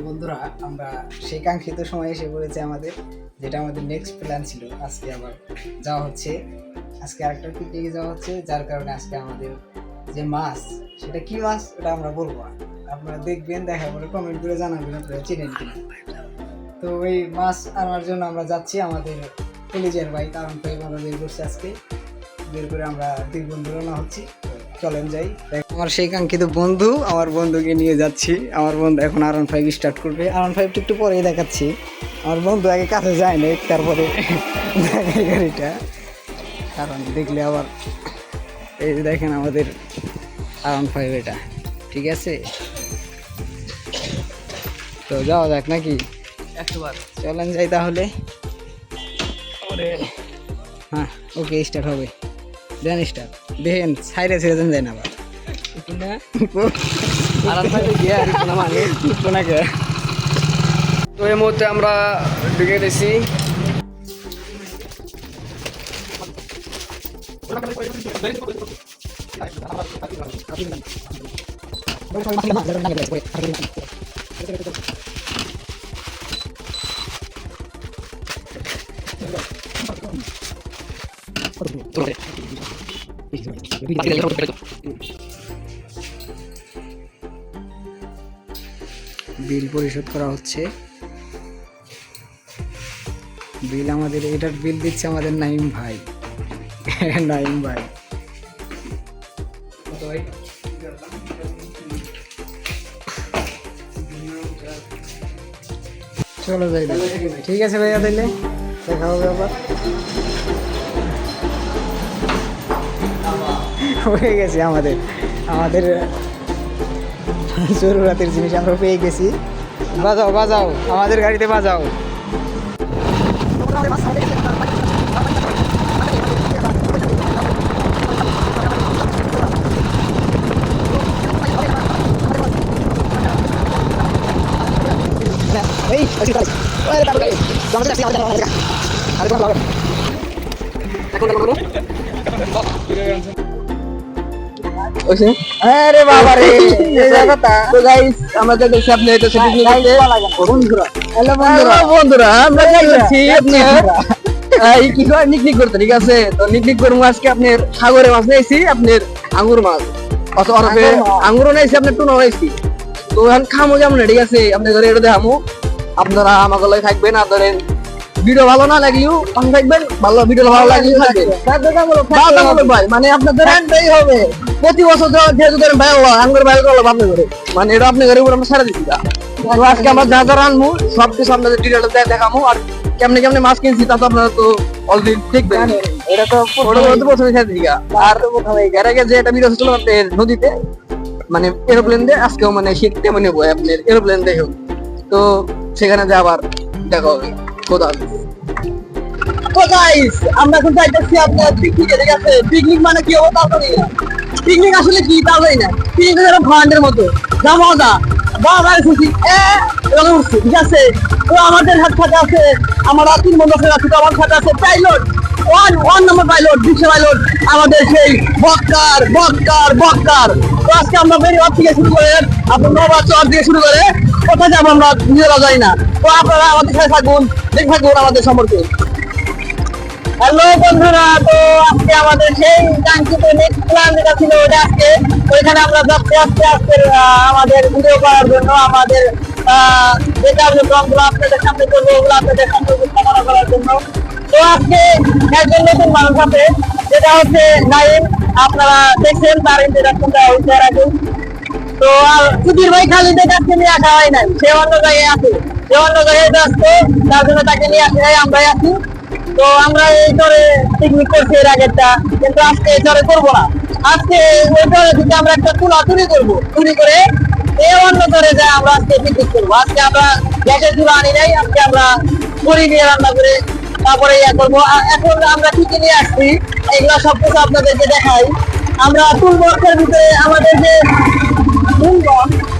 তো বন্ধুরা, আমরা সেই কাঙ্ক্ষিত সময় এসে পড়েছে আমাদের, যেটা আমাদের নেক্সট প্ল্যান ছিল। আজকে আবার যাওয়া হচ্ছে। আজকে আরেকটা পিকনিকে যাওয়া হচ্ছে, যার কারণে আজকে আমাদের যে মাছ, সেটা কি মাছ, ওটা আমরা বলব আপনারা দেখবেন, দেখা পরে কমেন্ট করে জানাবেন, আপনারা চিনেন কিনা। তো ওই মাছ আনার জন্য আমরা যাচ্ছি আমাদের কলেজের ভাই, কারণ আমরা বের করছি আজকে। বের করে আমরা দুই বন্ধু রওনা হচ্ছি। চলেন যাই। আমার সেই কাঙ্ক্ষিত বন্ধু আমার বন্ধুকে নিয়ে যাচ্ছি। আমার বন্ধু এখন আর ফাইভ স্টার্ট করবে। আর ফাইভ একটু পরেই দেখাচ্ছি। আমার বন্ধু আগে কাছে যায় না তারপরে দেখাই গাড়িটা। কারণ দেখলে আবার এই যে দেখেন আমাদের আর ফাইভ এটা। ঠিক আছে? তো যাওয়া যাক নাকি? একবার চলেন যাই তাহলে। হ্যাঁ ওকে স্টার্ট হবে। দেন স্টার্ট দেখেন, সাইডে ছেড়ে দেন যায় না আবার। তো এই মুহূর্তে আমরা ঢুকে গেছি। বিল পরিশোধ করা হচ্ছে। বিল আমাদের, এটার বিল দিচ্ছে আমাদের নাইম ভাই। নাইম ভাই। চলো যাই। ঠিক আছে ভাইয়া তাইলে দেখা হবে আবার। হয়ে গেছে আমাদের আমাদের জরুরাতের জিনিস আমরা পেয়ে গেছি বাজাও বাজাও আমাদের গাড়িতে বাজাও এই আরে আরে বাবা রে। তো গাইস আমাদের দেশে আপনি এটা সেটা নিয়ে বন্ধুরা। হ্যালো বন্ধুরা। বন্ধুরা বন্ধুরা আমরা যাচ্ছি আপনার এই কি করে নিকনিক করতে ঠিক আছে? তো নিকনিক করব আজকে আপনার সাগরে মাছ নিয়েছি আপনার আঙ্গুর মাছ। অরফে আঙ্গুরও নিয়েছি আপনার টুনো নিয়েছি তো এখন খামো যেমন ঠিক আছে? আপনার ঘরে এটা দেখামো। আপনারা আমাকে লগে থাকবেন আর ধরেন ভিডিও ভালো না লাগলেও পাশে থাকবেন ভালো ভিডিও ভালো লাগলেও থাকবেন। মানে আপনার ধরেন হবে। প্রতি বছর যেহেতু ধরেন ভাই হলো আঙ্গুর ভাই হলো আপনি ঘরে মানে এটা আপনি ঘরে উপর আমরা সারা দিচ্ছি তো আজকে আমরা যা যা রানবো সব কিছু আপনাদের ডিটেল দেখামো আর কেমনে কেমনে মাছ কিনছি তা তো আপনারা তো অলরেডি দেখবেন। এটা তো প্রথমে সাথে দিকা আর এর আগে যে ভিডিও ছিল নদীতে মানে এরোপ্লেন দিয়ে আজকেও মানে শীত তেমনি আপনার এরোপ্লেন দেখেও তো সেখানে যে আবার দেখা হবে খোদা তো গাইস আমরা এখন যাইতেছি আপনার পিকনিকে ঠিক আছে? পিকনিক মানে কি হবে তা পিকনিক আসলে কি তা না। পিকনিক যেন ফান্ডের মতো। যা মজা। বা বা খুশি। উঠছে, ঠিক আছে? তো আমাদের হাত সাথে আছে আমরা তিন বন্ধু আছে তো আমার সাথে আছে। Pilot one one number pilot বিশ্ব পাইলট আমাদের সেই বক্কার বক্কার বক্কার তো আজকে আমরা বেরিয়ে থেকে শুরু করে আপনার নবা চর দিয়ে শুরু করে কোথায় যাব আমরা নিজেরা যাই না। তো আপনারা আমাদের সাথে থাকুন দেখে থাকুন আমাদের সম্পর্কে। হ্যালো বন্ধুরা তো আজকে আমাদের সেই কাঙ্ক্ষিত নেক্সট প্ল্যান যেটা ছিল ওটা আজকে। ওইখানে আমরা যাচ্ছি আজকে আহ, আমাদের ভিডিও করার জন্য আমাদের যে কার্যক্রমগুলো আপনাদের সামনে করব ওগুলো আপনাদের সামনে উপস্থাপনা করার জন্য। তো আজকে একজন নতুন মানুষ আছে যেটা হচ্ছে নাইম। আপনারা দেখছেন তার ইন্টারাকশনটা হচ্ছে এর আগে তো আর সুধীর ভাই খালিদের কাছে নিয়ে আসা হয় নাই সে অন্য জায়গায় আছে। সে অন্য জায়গায় ব্যস্ত তার জন্য তাকে নিয়ে আসা আমরাই আছি। তো আমরা এই চরে পিকনিক করছি এর আগেরটা, কিন্তু আজকে এই চরে করব না। আজকে ওই চরে থেকে আমরা একটা তুলা চুরি করব, চুরি করে এই অন্য চরে যা আমরা আজকে পিকনিক করব। আজকে আমরা গ্যাসের চুলা আনি নাই, আজকে আমরা করি দিয়ে রান্না করে তারপরে ইয়া করব। এখন আমরা কি কি নিয়ে আসছি, এগুলো সব কিছু আপনাদেরকে দেখাই। আমরা টুল বক্সের ভিতরে আমাদের যে টুলবক্স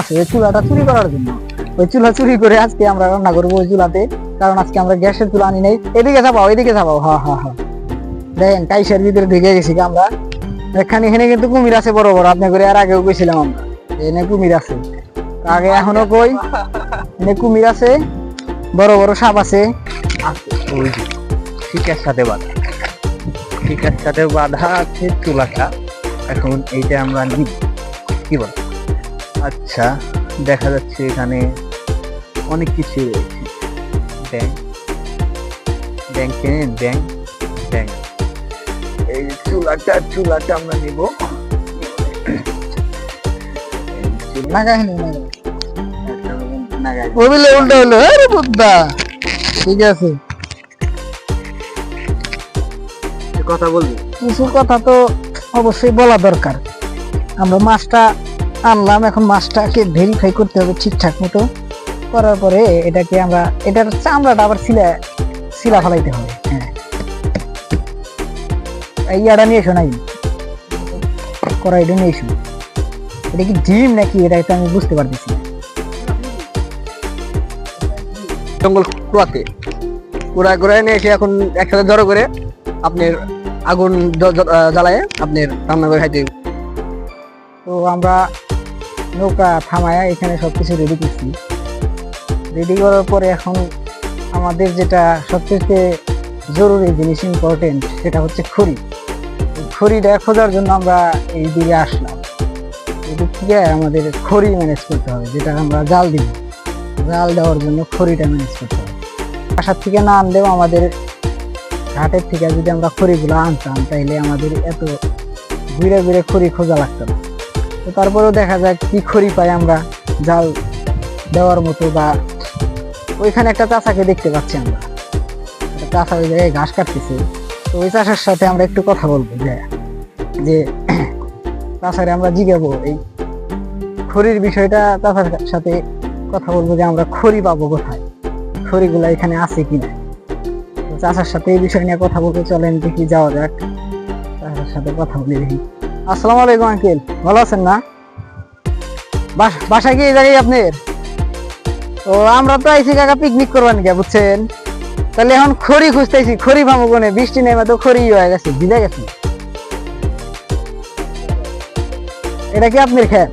আছে ওই চুলাটা চুরি করার জন্য। ওই চুলা চুরি করে আজকে আমরা রান্না করব ওই চুলাতে, কারণ আজকে আমরা গ্যাসের চুলা আনি নাই। এদিকে যাবাও এদিকে যাবাও হ্যাঁ হ্যাঁ হ্যাঁ দেখেন, কাইসার ভিতরে ঢুকে গেছি আমরা? এখানে এখানে কিন্তু কুমির আছে বড় বড়, আপনি করে আর আগেও গেছিলাম আমরা। এনে কুমির আছে। আগে এখনও কই? এনে কুমির আছে, বড় বড় সাপ আছে। ওই যে ঠিকের সাথে বাঁধা। ঠিকের সাথে বাঁধা আছে চুলাটা। এখন এইটা আমরা নিব। কি বল? আচ্ছা দেখা যাচ্ছে এখানে অনেক কিছু রয়েছে। Bank bank bank bank. এই চুলাটা চুলাটা আমরা নিব। না কাহিনী না নাগাই উল্টা হলো। ঠিক আছে। কথা বলবি? কিছু কথা তো অবশ্যই বলা দরকার। আমরা মাছটা আনলাম এখন মাছটাকে ভেরিফাই করতে হবে ঠিকঠাক মতো। করার পরে এটাকে আমরা এটার চামড়াটা আবার সিলা সিলা ফেলাইতে হবে হ্যাঁ। ইয়াটা নিয়ে এসো নাই। কড়াইটা নিয়ে এসো। এটা কি ডিম নাকি? এটা তো আমি বুঝতে পারতেছি জঙ্গল কুড়াতে। কুড়া করে নিয়ে এসে এখন একসাথে জড়ো করে আপনার আগুন জ্বালায় আপনার রান্না করে খাইতে তো আমরা নৌকা থামায়া এখানে সব কিছু রেডি করছি। রেডি করার পরে এখন আমাদের যেটা সবচেয়ে জরুরি জিনিস ইম্পর্টেন্ট সেটা হচ্ছে খড়ি। খড়িটা খোঁজার জন্য আমরা এই দিকে আসলাম। এদিক থেকে আমাদের খড়ি ম্যানেজ করতে হবে, যেটা আমরা জাল দিব। জাল দেওয়ার জন্য খড়িটা ম্যানেজ করতে হবে। বাসার থেকে না আনলেও আমাদের ঘাটের থেকে যদি আমরা খড়িগুলো আনতাম, তাইলে আমাদের এত ঘুরে ঘুরে খড়ি খোঁজা লাগতো না। তো তারপরেও দেখা যায় কি খড়ি পাই আমরা, জাল দেওয়ার মতো বা ওইখানে একটা চাষাকে দেখতে পাচ্ছি আমরা। একটা ওই জায়গায় ঘাস কাটতেছে। তো ওই চাষার সাথে আমরা একটু কথা বলব, যে যে চাষারে আমরা জিগাবো। এই খড়ির বিষয়টা চাষার সাথে কথা বলব যে আমরা খড়ি পাবো কোথায়? খড়িগুলো এখানে আছে কিনা? তো চাষার সাথে এই বিষয় নিয়ে কথা বলতে চলেন, দেখি যাওয়া যাক। চাষার সাথে কথা বলে দেখি। আসসালামু আলাইকুম, আঙ্কেল। ভালো আছেন না? বাস- বাসা কি এই জায়গায় আপনার? তো আমরা তো আইসি কাকা পিকনিক করবেন কে বুঝছেন? তাহলে এখন খড়ি খুঁজতেছি, খড়ি পাবো কোনে? বৃষ্টি নেমে তো খড়ি হয়ে গেছে, ভিজে গেছে। এটা কি আপনার খেত?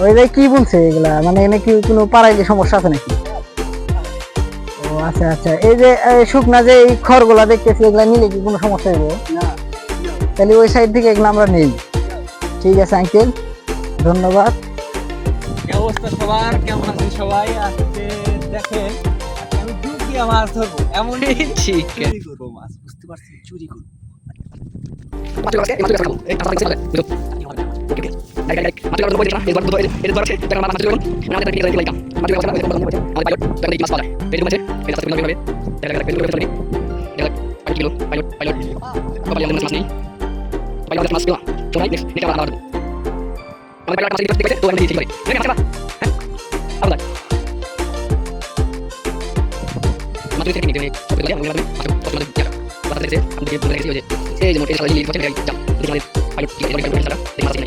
ওই যে কি বলছে এগুলা? মানে এনে কি কোনো পাড়াইলে সমস্যা আছে নাকি? ও আচ্ছা আচ্ছা। এই যে শুকনা যে এই খড়গুলা দেখতেছি এগুলা নিলে কি কোনো সমস্যা হবে তাহলে ওই সাইড থেকে এগুলো আমরা নেই। ঠিক আছে আঙ্কেল ধন্যবাদ। অবস্থা সবার? কেমন আছেন সবাই? আজকে দেখেন আজকে আমি ডুবিয়া মাছ ধরবো। এমন ঠিক চুরি করব মাছ। বুঝতে পারছি চুরি করব। আমি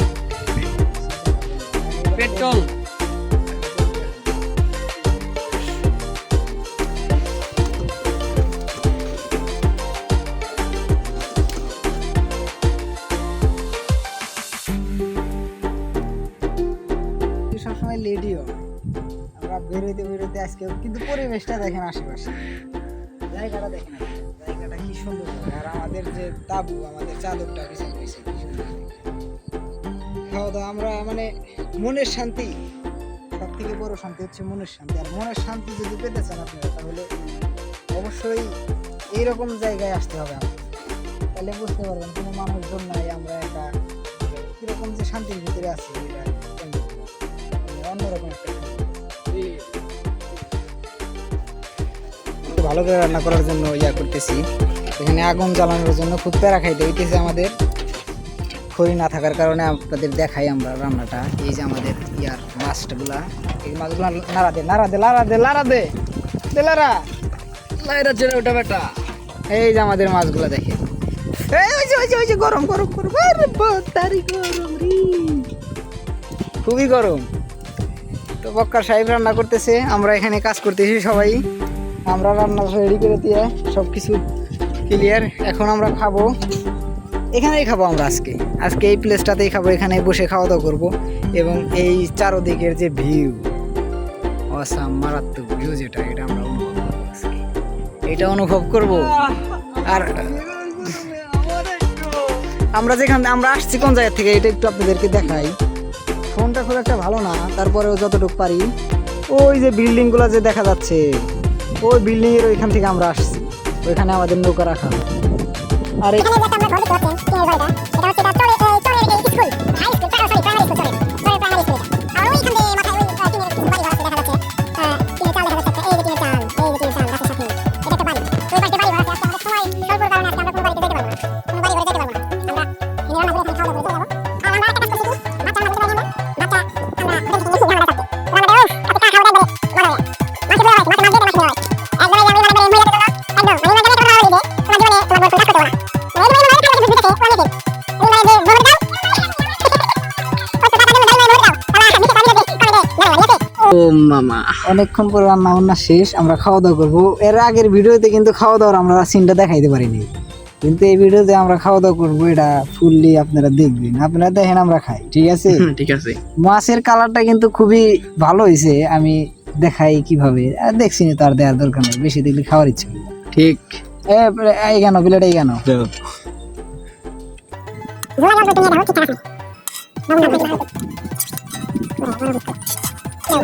পরিবেশটা দেখেন আশেপাশে। জায়গাটা দেখেন। জায়গাটা কি সুন্দর। আর আমাদের যে তাবু, আমাদের চাদরটা বিছানো হয়েছে। খাওয়া দাওয়া আমরা মানে মনের শান্তি। সব থেকে বড় শান্তি হচ্ছে মনের শান্তি। আর মনের শান্তি যদি পেতে চান আপনারা, তাহলে অবশ্যই এইরকম জায়গায় আসতে হবে তাহলে বুঝতে পারবেন, কোনো মানুষজন নাই, আমরা একটা কীরকম যে শান্তির ভিতরে আছি অন্যরকম একটা একটু ভালো করে রান্না করার জন্য ইয়া করতেছি। এখানে আগুন জ্বালানোর জন্য খুব প্যারা খাইতে হইতেছে আমাদের। খড়ি না থাকার কারণে আপনাদের দেখাই আমরা রান্নাটা। এই যে আমাদের ইয়ার মাছগুলা। এই মাছগুলো নাড়া দে নাড়া দে, লাড়া দে লাড়া দে। বেটা। এই যে আমাদের মাছগুলা দেখে এই যে, ওই যে ওই যে, গরম গরম গরম। খুবই গরম। তো বক্কার সাহেব রান্না করতেছে। আমরা এখানে কাজ করতেছি সবাই। আমরা রান্না রেডি করে দিয়ে সব কিছু ক্লিয়ার এখন আমরা খাব। এখানেই খাব আমরা আজকে। আজকে এই প্লেসটাতেই খাব এখানে বসে খাওয়া দাওয়া করব এবং এই চারোদিকের যে ভিউ অসাম মারাত্মক ভিউ যেটা, এটা আমরা অনুভব করব এটা অনুভব করব। আর আমরা যেখান আমরা আসছি কোন জায়গা থেকে, এটা একটু আপনাদেরকে দেখাই। ফোনটা খুব একটা ভালো না, তারপরেও যতটুকু পারি, ওই যে বিল্ডিংগুলো যে দেখা যাচ্ছে। ওই বিল্ডিং এর ওইখান থেকে আমরা আসছি। ওইখানে আমাদের নৌকা রাখা আর এই- মামা। অনেকক্ষণ পরে রান্না বান্না শেষ আমরা খাওয়া দাওয়া করব। এর আগের ভিডিওতে কিন্তু খাওয়া দাওয়ার আমরা সিনটা দেখাইতে পারিনি। কিন্তু এই ভিডিওতে আমরা খাওয়া দাওয়া করব এটা ফুললি আপনারা দেখবেন। আপনারা দেখেন আমরা খাই ঠিক আছে? ঠিক আছে। মাছের কালারটা কিন্তু খুবই ভালো হয়েছে আমি দেখাই কীভাবে। আর দেখছি না তার দেওয়ার দরকার নেই বেশি দেখলে খাওয়ার ইচ্ছে ঠিক। এ এই কেন বিলেট এই কেন?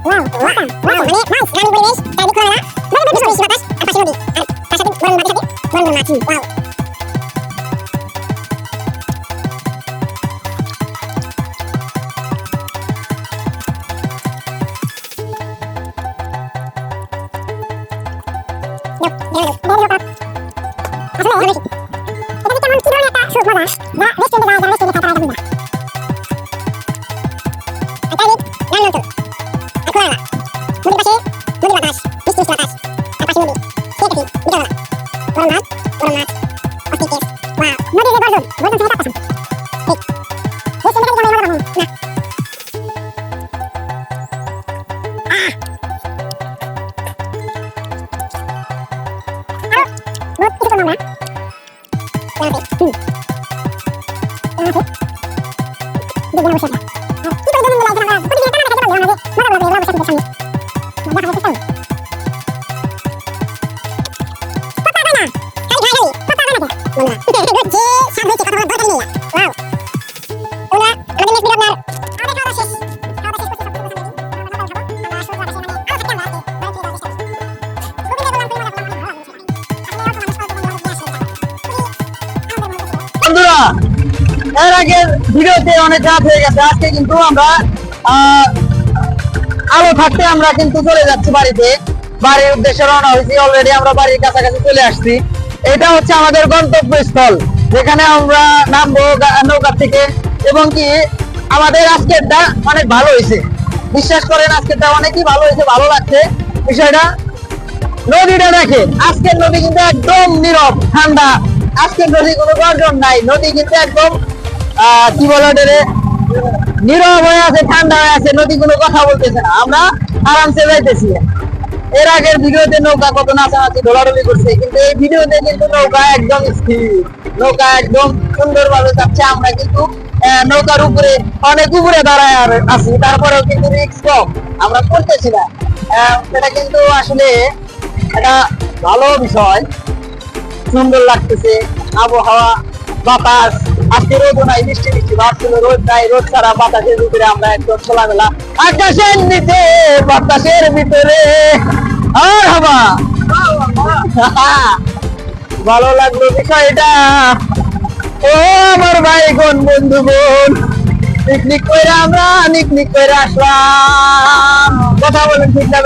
Wow, awesome, wow, মানে nice, রানী পরিবেশ চারিদিক খোলামেলা বাইরে পরিবেশ বেশি বাতাস আর পাশে নদী আর তার সাথে বরং মাটির সাথে বরং মাটি wow আসলে অনেক এটা কেমন কি ধরনের একটা সুখ বাবা যা রেস্টুরেন্টে যাওয়া যায় রেস্টুরেন্টে থাকা যায় না 一定要入 ভিডিওতে অনেক রাত হয়ে গেছে। আজকে কিন্তু আমরা আলো থাকতে আমরা কিন্তু চলে যাচ্ছি বাড়িতে। বাড়ির উদ্দেশ্যে রওনা হয়েছি অলরেডি আমরা বাড়ির কাছাকাছি চলে আসছি। এটা হচ্ছে আমাদের গন্তব্যস্থল, যেখানে আমরা নামবো গা- নৌকা থেকে। এবং কি, আমাদের আজকেরটা অনেক ভালো হয়েছে। বিশ্বাস করেন, আজকেরটা অনেকই ভালো হয়েছে, ভালো লাগছে। বিষয়টা, নদীটা দেখেন, আজকের নদী কিন্তু একদম নীরব, ঠান্ডা। আজকের নদী কোনো গর্জন নাই, নদী কিন্তু একদম কি বলে ওটারে নীরব হয়ে আছে, ঠান্ডা হয়ে আছে, নদী কোনো কথা বলতেছে না। আমরা আরামসে যাইতেছি। এর আগের ভিডিওতে নৌকা কত নাচানাচি দৌড়াদৌড়ি করছে, কিন্তু এই ভিডিওতে কিন্তু নৌকা একদম স্থির। নৌকা একদম সুন্দরভাবে যাচ্ছে। আমরা কিন্তু নৌকার উপরে, অনেক উপরে দাঁড়ায় আছি। তারপরেও কিন্তু রিক্স কম। আমরা করতেছি না। এটা কিন্তু আসলে একটা ভালো বিষয়। সুন্দর লাগতেছে। আবহাওয়া, বাতাস আজকে রোদ নাই, বৃষ্টি বৃষ্টি ভাব ছিল রোদ নাই, রোদ ছাড়া বাতাসের ভিতরে আমরা একদম খোলামেলা আকাশের নিচে, বাতাসের ভিতরে। আর হবা। ভালো লাগল বিষয়টা। ও আমার ভাই বোন বন্ধু বোন পিকনিক করে আমরা পিকনিক করে আসলাম। কথা বলেন, ঠিক না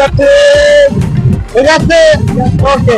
ঠিক আছে? ওকে।